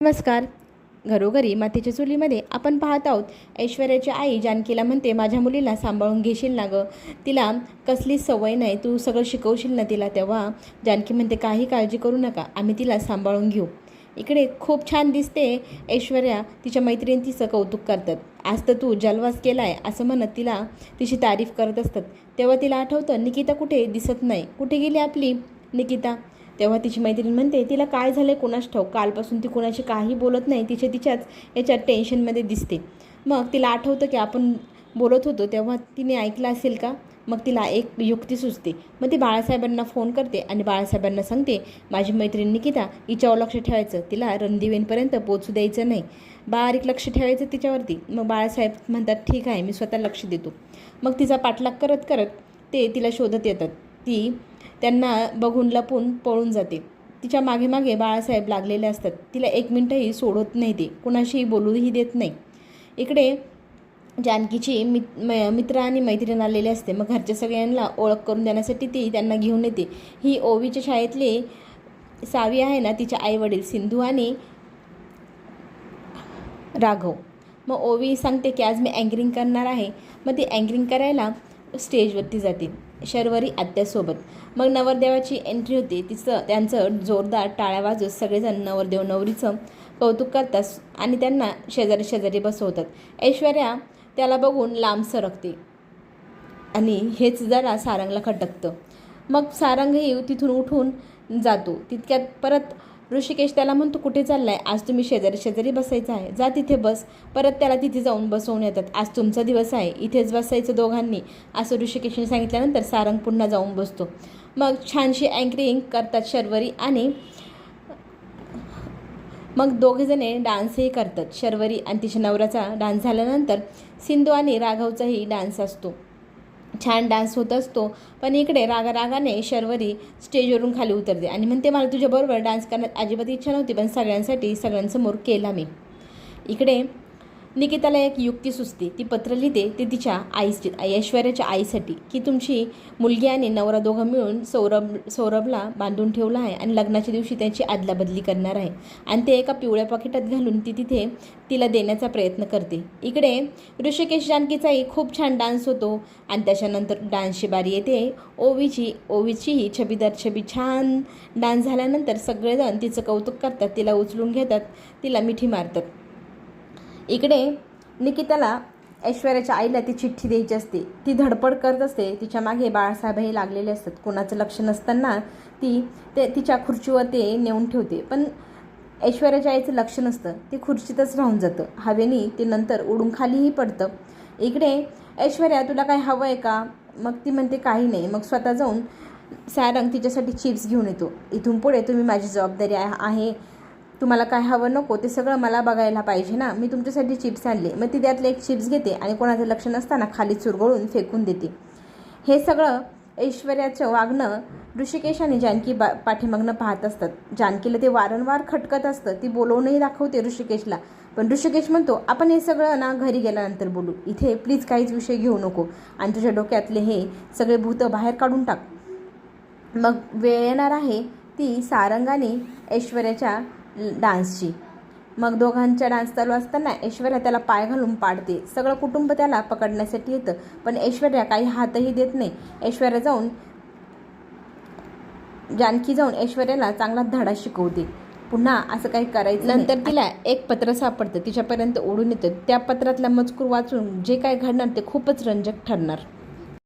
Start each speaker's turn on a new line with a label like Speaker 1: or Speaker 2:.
Speaker 1: नमस्कार. घरोघरी मातीच्या चुलीमध्ये आपण पाहत आहोत ऐश्वर्याची आई जानकीला म्हणते माझ्या मुलीला सांभाळून घेशील ना गं? तिला कसलीच सवय नाही तू सगळं शिकवशील ना तिला तेव्हा? जानकी म्हणते काही काळजी करू नका आम्ही तिला सांभाळून घेऊ. इकडे खूप छान दिसते ऐश्वर्या तिच्या मैत्रिणी तिचं कौतुक करतात. आज तर तू जलवास केला आहे असं म्हणत तिला तिची तारीफ करत असतात. तेव्हा तिला आठवतं निकिता कुठे? दिसत नाही. कुठे गेली आपली? निकिता तेव्हा तिची मैत्रीण म्हणते तिला काय झालं आहे कोणाच ठाऊक? कालपासून ती कोणाशी काही बोलत नाही. तिच्या तिच्याच याच्यात टेन्शनमध्ये दिसते. मग तिला आठवतं की आपण बोलत होतो तेव्हा तिने ऐकलं असेल का? मग तिला एक युक्ती सुचते. मग ती बाळासाहेबांना फोन करते आणि बाळासाहेबांना सांगते माझी मैत्रीण निकिता हिच्यावर लक्ष ठेवायचं. तिला रणदिवेंपर्यंत पोचू द्यायचं नाही. बारीक लक्ष ठेवायचं तिच्यावरती. मग बाळासाहेब म्हणतात ठीक आहे मी स्वतः लक्ष देतो. मग तिचा पाठलाग करत करत ते तिला शोधत येतात. ती त्यांना बघून लपून पळून जाते तिच्यामागे मागे बाळासाहेब लागलेले असतात. तिला एक मिनटंही सोडत नाही ते. कुणाशीही बोलूही देत नाही. इकडे जानकीची मित मित्र आणि मैत्रीण आलेले असते. मग घरच्या सगळ्यांना ओळख करून देण्यासाठी ती त्यांना घेऊन येते. ही ओवीच्या शाळेतली सावी आहे ना तिच्या आईवडील सिंधू आणि राघव. मग ओवी सांगते की आज मी अँकरिंग करणार आहे. मग ती अँकरिंग करायला स्टेजवरती जाते. शर्वरी आत्यासोबत. मग नवरदेवाची एंट्री होते. तिचं त्यांचं जोरदार टाळ्या वाजवत सगळेजण नवरदेव नवरीचं कौतुक करतात आणि त्यांना शेजारी शेजारी बसवतात. ऐश्वर्या त्याला बघून लांब सरकते आणि हेच जरा सारंगला खटकतं. मग सारंगही तिथून उठून जातो. तितक्यात परत ऋषिकेश त्याला म्हणतो कुठे चाललाय? आज तुम्ही शेजारी शेजारी बसायचं आहे. जा तिथे बस. परत त्याला तिथे जाऊन बसवून येतात. आज तुमचा दिवस आहे. इथेच बसायचं दोघांनी. असं ऋषिकेशने सांगितल्यानंतर सारंग पुन्हा जाऊन बसतो. मग छानशी अँकरिंग करतात शर्वरी आणि मग दोघेजणे डान्सही करतात. शर्वरी आणि तिच्या नवऱ्याचा डान्स झाल्यानंतर सिंधू आणि राघवचाही डान्स असतो. छान डान्स होत असतो. पण इकडे रागा रागाने शर्वरी स्टेजवरून खाली उतरते. आणि म्हणते मला तुझ्याबरोबर डान्स करण्यात अजिबात इच्छा नव्हती पण सगळ्यांसाठी सगळ्यांसमोर केला मी. इकडे निकिताला एक युक्ती सुचते. ती पत्र लिहिते ते तिच्या आईची ऐश्वर्याच्या आईसाठी की तुमची मुलगी आणि नवरा दोघं मिळून सौरभ सौरभला बांधून ठेवला आहे आणि लग्नाच्या दिवशी त्याची आदलाबदली करणार आहे. आणि ते एका पिवळ्या पाकिटात घालून ती तिथे तिला देण्याचा प्रयत्न करते. इकडे ऋषिकेश जानकीचाही खूप छान डान्स होतो आणि त्याच्यानंतर डान्सची बारी येते. ओवीची ओवीचीही छबीदार छबी छान डान्स झाल्यानंतर सगळेजण तिचं कौतुक करतात तिला उचलून घेतात तिला मिठी मारतात. इकडे निकिताला ऐश्वर्याच्या आईला ती चिठ्ठी द्यायची असते. ती धडपड करत असते. तिच्यामागे बाळासाहेबही लागलेले असतात. कोणाचं लक्ष नसताना ती ते तिच्या खुर्चीवर ते नेऊन ठेवते. पण ऐश्वर्याच्या आईचं लक्ष नसतं. ते खुर्चीतच राहून जातं. हवेनी ते नंतर उडून खालीही पडतं. इकडे ऐश्वर्या तुला काय हवं आहे का? मग ती म्हणते काही नाही. मग स्वतः जाऊन सॅरंग तिच्यासाठी चिप्स घेऊन येतो. इथून पुढे तुम्ही माझी जबाबदारी आहे. तुम्हाला काय हवं नको ते सगळं मला बघायला पाहिजे ना. मी तुमच्यासाठी चिप्स आणले. मग ती त्यातले एक चिप्स घेते आणि कोणाचं लक्ष नसताना खाली चुरगळून फेकून देते. हे सगळं ऐश्वर्याचं वागणं ऋषिकेश आणि जानकी बा पाठीमागनं पाहत असतात. जानकीला ते वारंवार खटकत असतं. ती बोलवूनही दाखवते ऋषिकेशला. पण ऋषिकेश म्हणतो आपण हे सगळं ना घरी गेल्यानंतर बोलू. इथे प्लीज काहीच विषय घेऊ नको. आणि तुझ्या डोक्यातले हे सगळे भूतं बाहेर काढून टाक. मग वेळ येणार आहे ती सारंगाने ऐश्वर्याच्या डान्सची. मग दोघांच्या डान्स चालू असताना ऐश्वर्या त्याला पाय घालून पाडते. सगळं कुटुंब त्याला पकडण्यासाठी येतं. पण ऐश्वर्या काही हातही देत नाही. ऐश्वर्या जाऊन जानकी जाऊन ऐश्वर्याला चांगला धडा शिकवते. पुन्हा असं काही करायचं नंतर तिला एक पत्र सापडतं. तिच्यापर्यंत ओढून येतं. त्या पत्रातला मजकूर वाचून जे काय घडणार ते खूपच रंजक ठरणार.